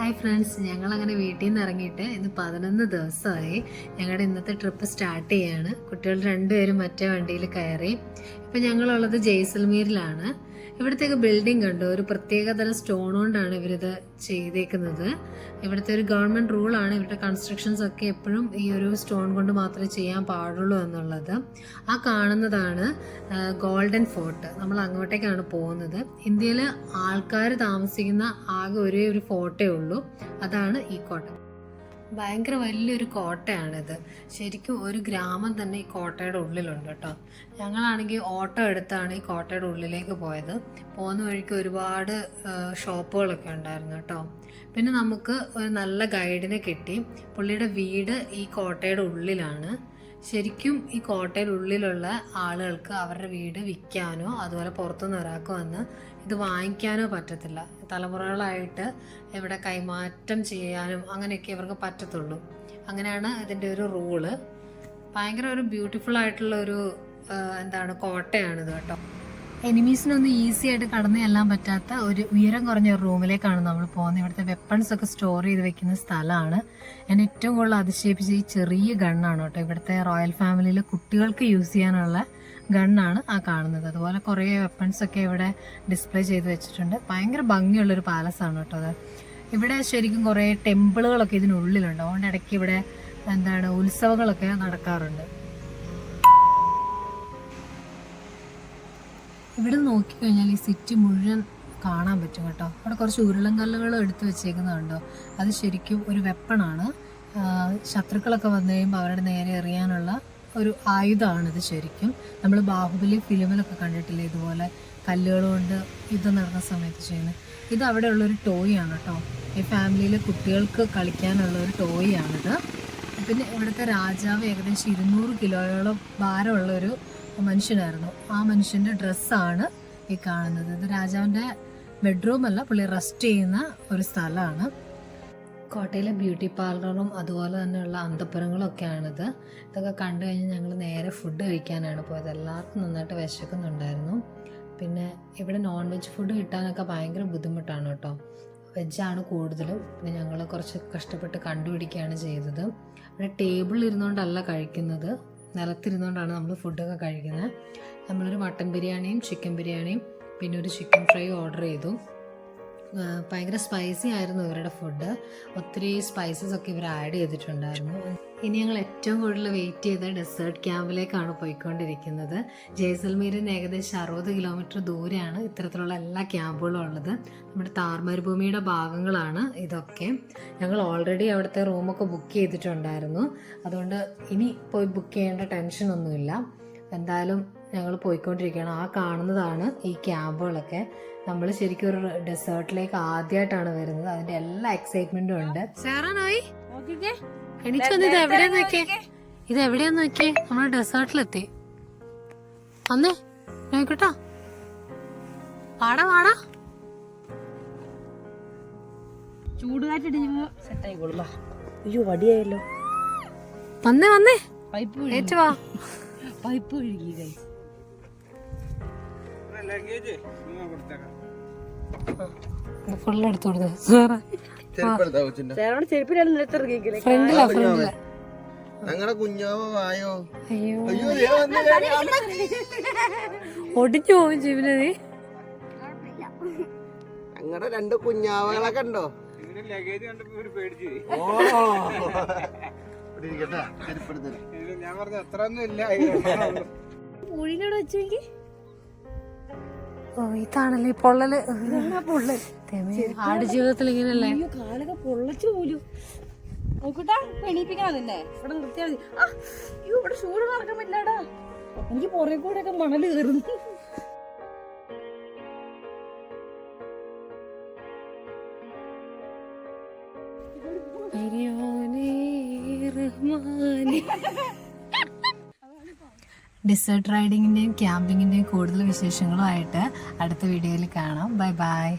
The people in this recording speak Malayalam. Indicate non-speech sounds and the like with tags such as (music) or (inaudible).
ഹായ് ഫ്രണ്ട്സ് ഞങ്ങൾ അങ്ങനെ വീട്ടിൽ നിന്ന് ഇറങ്ങിയിട്ട് ഇന്ന് പതിനൊന്ന് ദിവസമായി. ഞങ്ങളുടെ ഇന്നത്തെ ട്രിപ്പ് സ്റ്റാർട്ട് ചെയ്യാണ്. കുട്ടികൾ രണ്ടുപേരും മറ്റേ വണ്ടിയിൽ കയറി. ഇപ്പം ഞങ്ങളുള്ളത് ജയ്സൽമീറിലാണ് ഇവിടത്തേക്ക് ബിൽഡിംഗ് ഉണ്ട് ഒരു പ്രത്യേകതരം സ്റ്റോൺ കൊണ്ടാണ് ഇവരിത് ചെയ്തേക്കുന്നത്. ഇവിടുത്തെ ഒരു ഗവൺമെന്റ് റൂൾ ആണ് ഇവരുടെ കൺസ്ട്രക്ഷൻസ് ഒക്കെ എപ്പോഴും ഈ ഒരു സ്റ്റോൺ കൊണ്ട് മാത്രമേ ചെയ്യാൻ പാടുള്ളൂ എന്നുള്ളത്. ആ കാണുന്നതാണ് ഗോൾഡൻ ഫോർട്ട് നമ്മൾ അങ്ങോട്ടേക്കാണ് പോകുന്നത്. ഇന്ത്യയിൽ ആൾക്കാർ താമസിക്കുന്ന ആകെ ഒരേ ഒരു ഫോർട്ടേ ഉള്ളൂ. അതാണ് ഈ കോട്ട. ഭയങ്കര വലിയൊരു കോട്ടയാണിത്. ശരിക്കും ഒരു ഗ്രാമം തന്നെ ഈ കോട്ടയുടെ ഉള്ളിലുണ്ട് കേട്ടോ. ഞങ്ങളാണെങ്കിൽ ഓട്ടോ എടുത്താണ് ഈ കോട്ടയുടെ ഉള്ളിലേക്ക് പോയത്. പോകുന്ന വഴിക്ക് ഒരുപാട് ഷോപ്പുകളൊക്കെ ഉണ്ടായിരുന്നു കേട്ടോ. പിന്നെ നമുക്ക് ഒരു നല്ല ഗൈഡിനെ കിട്ടി. പുള്ളിയുടെ വീട് ഈ കോട്ടയുടെ ഉള്ളിലാണ്. ശരിക്കും ഈ കോട്ടയിലുള്ളിലുള്ള ആളുകൾക്ക് അവരുടെ വീട് വിൽക്കാനോ അതുപോലെ പുറത്തുനിന്ന് ഒരാൾക്ക് വന്ന് ഇത് വാങ്ങിക്കാനോ പറ്റത്തില്ല. തലമുറകളായിട്ട് ഇവിടെ കൈമാറ്റം ചെയ്യാനും അങ്ങനെയൊക്കെ ഇവർക്ക് പറ്റത്തുള്ളൂ. അങ്ങനെയാണ് ഇതിന്റെ ഒരു റൂൾ. ഭയങ്കര ഒരു ബ്യൂട്ടിഫുൾ ആയിട്ടുള്ള ഒരു എന്താണ് കോട്ടയാണിത് കേട്ടോ. എനിമീസിനൊന്നും ഈസി ആയിട്ട് കടന്നു ചെല്ലാൻ പറ്റാത്ത ഒരു ഉയരം കുറഞ്ഞ ഒരു റൂമിലേക്കാണ് നമ്മൾ പോകുന്നത്. ഇവിടുത്തെ വെപ്പൺസ് ഒക്കെ സ്റ്റോർ ചെയ്ത് വെക്കുന്ന സ്ഥലമാണ്. എന്നെ ഏറ്റവും കൂടുതൽ അതിശയിപ്പിച്ച ഈ ചെറിയ ഗണ്ണാണ് കേട്ടോ. ഇവിടുത്തെ റോയൽ ഫാമിലിയിൽ കുട്ടികൾക്ക് യൂസ് ചെയ്യാനുള്ള ഗണ്ണാണ് ആ കാണുന്നത്. അതുപോലെ കുറേ വെപ്പൺസ് ഒക്കെ ഇവിടെ ഡിസ്പ്ലേ ചെയ്ത് വെച്ചിട്ടുണ്ട്. ഭയങ്കര ഭംഗിയുള്ളൊരു പാലസാണ് കേട്ടോ അത്. ഇവിടെ ശരിക്കും കുറേ ടെമ്പിളുകളൊക്കെ ഇതിനുള്ളിലുണ്ട്. അതുകൊണ്ട് ഇടയ്ക്ക് ഇവിടെ എന്താണ് ഉത്സവങ്ങളൊക്കെ നടക്കാറുണ്ട്. ഇവിടെ നോക്കിക്കഴിഞ്ഞാൽ ഈ സിറ്റി മുഴുവൻ കാണാൻ പറ്റും കേട്ടോ. അവിടെ കുറച്ച് ഉരുളൻ കല്ലുകൾ എടുത്തു വെച്ചേക്കുന്നുണ്ടോ അത് ശരിക്കും ഒരു വെപ്പണാണ് ശത്രുക്കളൊക്കെ വന്നു കഴിയുമ്പോൾ അവരുടെ നേരെ എറിയാനുള്ള ഒരു ആയുധമാണിത് ശരിക്കും. നമ്മൾ ബാഹുബലി ഫിലിമിലൊക്കെ കണ്ടിട്ടില്ലേ ഇതുപോലെ കല്ലുകൾ കൊണ്ട് യുദ്ധം നടന്ന സമയത്ത് ചെയ്യുന്നത്. ഇത് അവിടെ ഉള്ളൊരു ടോയ് ആണ് കേട്ടോ. ഈ ഫാമിലിയിലെ കുട്ടികൾക്ക് കളിക്കാനുള്ള ഒരു ടോയ് ആണിത്. പിന്നെ ഇവിടുത്തെ രാജാവ് ഏകദേശം ഇരുന്നൂറ് കിലോയോളം ഭാരമുള്ള ഒരു മനുഷ്യനായിരുന്നു. ആ മനുഷ്യന്റെ ഡ്രസ്സാണ് ഈ കാണുന്നത്. ഇത് രാജാവിന്റെ ബെഡ്റൂം അല്ല പുള്ളി റെസ്റ്റ് ചെയ്യുന്ന ഒരു സ്ഥലമാണ്. കോട്ടയിലെ ബ്യൂട്ടി പാർലറും അതുപോലെ തന്നെയുള്ള അന്തപ്പുരങ്ങളൊക്കെയാണിത്. ഇതൊക്കെ കണ്ടു കഴിഞ്ഞ് ഞങ്ങൾ നേരെ ഫുഡ് കഴിക്കാനാണ് പോയത്. എല്ലാവർക്കും നന്നായിട്ട് വിശക്കുന്നുണ്ടായിരുന്നു. പിന്നെ ഇവിടെ നോൺ വെജ് ഫുഡ് കിട്ടാനൊക്കെ ഭയങ്കര ബുദ്ധിമുട്ടാണ് കേട്ടോ. വെജാണ് കൂടുതലും. പിന്നെ ഞങ്ങൾ കുറച്ച് കഷ്ടപ്പെട്ട് കണ്ടുപിടിക്കുകയാണ് ചെയ്തത്. ഇവിടെ ടേബിളിൽ ഇരുന്നുകൊണ്ടല്ല കഴിക്കുന്നത്. നിലത്തിരുന്നുകൊണ്ടാണ് നമ്മൾ ഫുഡൊക്കെ കഴിക്കുന്നത്. നമ്മളൊരു മട്ടൻ ബിരിയാണിയും ചിക്കൻ ബിരിയാണിയും പിന്നെ ഒരു ചിക്കൻ ഫ്രൈ ഓർഡർ ചെയ്തു. ഭയങ്കര സ്പൈസി ആയിരുന്നു ഇവരുടെ ഫുഡ് ഒത്തിരി സ്പൈസസ് ഒക്കെ ഇവർ ആഡ് ചെയ്തിട്ടുണ്ടായിരുന്നു. ഇനി ഞങ്ങൾ ഏറ്റവും കൂടുതൽ വെയിറ്റ് ചെയ്ത ഡെസേർട്ട് ക്യാമ്പിലേക്കാണ് പോയിക്കൊണ്ടിരിക്കുന്നത്. ജയ്സൽമീരിൽ നിന്ന് ഏകദേശം അറുപത് കിലോമീറ്റർ ദൂരെയാണ് ഇത്തരത്തിലുള്ള എല്ലാ ക്യാമ്പുകളും ഉള്ളത്. നമ്മുടെ താർമരുഭൂമിയുടെ ഭാഗങ്ങളാണ് ഇതൊക്കെ. ഞങ്ങൾ ഓൾറെഡി അവിടുത്തെ റൂമൊക്കെ ബുക്ക് ചെയ്തിട്ടുണ്ടായിരുന്നു. അതുകൊണ്ട് ഇനി പോയി ബുക്ക് ചെയ്യേണ്ട ടെൻഷനൊന്നുമില്ല എന്തായാലും ഞങ്ങൾ പോയിക്കൊണ്ടിരിക്കുകയാണ്. ആ കാണുന്നതാണ് ഈ ക്യാമ്പുകളൊക്കെ നമ്മൾ ശരിക്കും ഒരു ഡെസേർട്ടിലേക്ക് ആദ്യമായിട്ടാണ് വരുന്നത്. അതിന്റെ എല്ലാ എക്സൈറ്റ്മെന്റും ഉണ്ട്. സാറാണോയി? എനിക്ക് ഇത് എവിടെയാ നോക്കിയേ? ഇത് എവിടെയാ നോക്കിയേ? നമ്മൾ ഡെസേർട്ടിലെത്തി. വന്നേ. നോക്കട്ടോ വാടാ വാടാ. ചൂടുകാറ്റടിക്കുമ്പോ സെറ്റ് ആയിക്കോളും. അയ്യോ വടിയായല്ലോ. വന്നേ വന്നേ. പൈപ്പ് ഏറ്റു വാ. പൈപ്പ് ഒഴുകി കൈ ഫുള്ള് എടുത്തു കൊടുത്തു? സാറേ. ചേട്ടനോട് ചെരുപ്പിലാണ് നിലത്തിറങ്ങിക്കലേ ഫ്രണ്ടിലാ ഫ്രണ്ടിലാ ഞങ്ങളുടെ കുഞ്ഞാവ വായോ? അയ്യോ. അയ്യോ ദേ വന്ന് ഒടിഞ്ഞു പോകും ജീവനത് ഞങ്ങളുടെ രണ്ട് കുഞ്ഞാവകളെ കണ്ടോ ഓ. അത്ര ഒന്നും ഇല്ല കുഴിനോട് വെച്ചെങ്കിൽ? ഓ ഇതാണല്ലേ പൊള്ളൽ. ആട് ജീവിതത്തിൽ ഇങ്ങനെയല്ലേ അയ്യോ കാലൊക്കെ പൊള്ളച്ചു പോലും. നോക്കട്ടാ എണീപ്പിക്കണം നിന്നെ ഇവിടെ നിർത്തിയാൽ മതി. ആ, അയ്യോ ഇവിടെ ചൂട് നടക്കാൻ പറ്റില്ലടാ. എനിക്ക് പുറകെ കൂടെ ഒക്കെ മണൽ കയറുന്നു (laughs) ഡിസേർട്ട് റൈഡിങ്ങിന്റെയും ക്യാമ്പിങ്ങിന്റെയും കൂടുതൽ വിശേഷങ്ങളുമായിട്ട് അടുത്ത വീഡിയോയിൽ കാണാം. Bye bye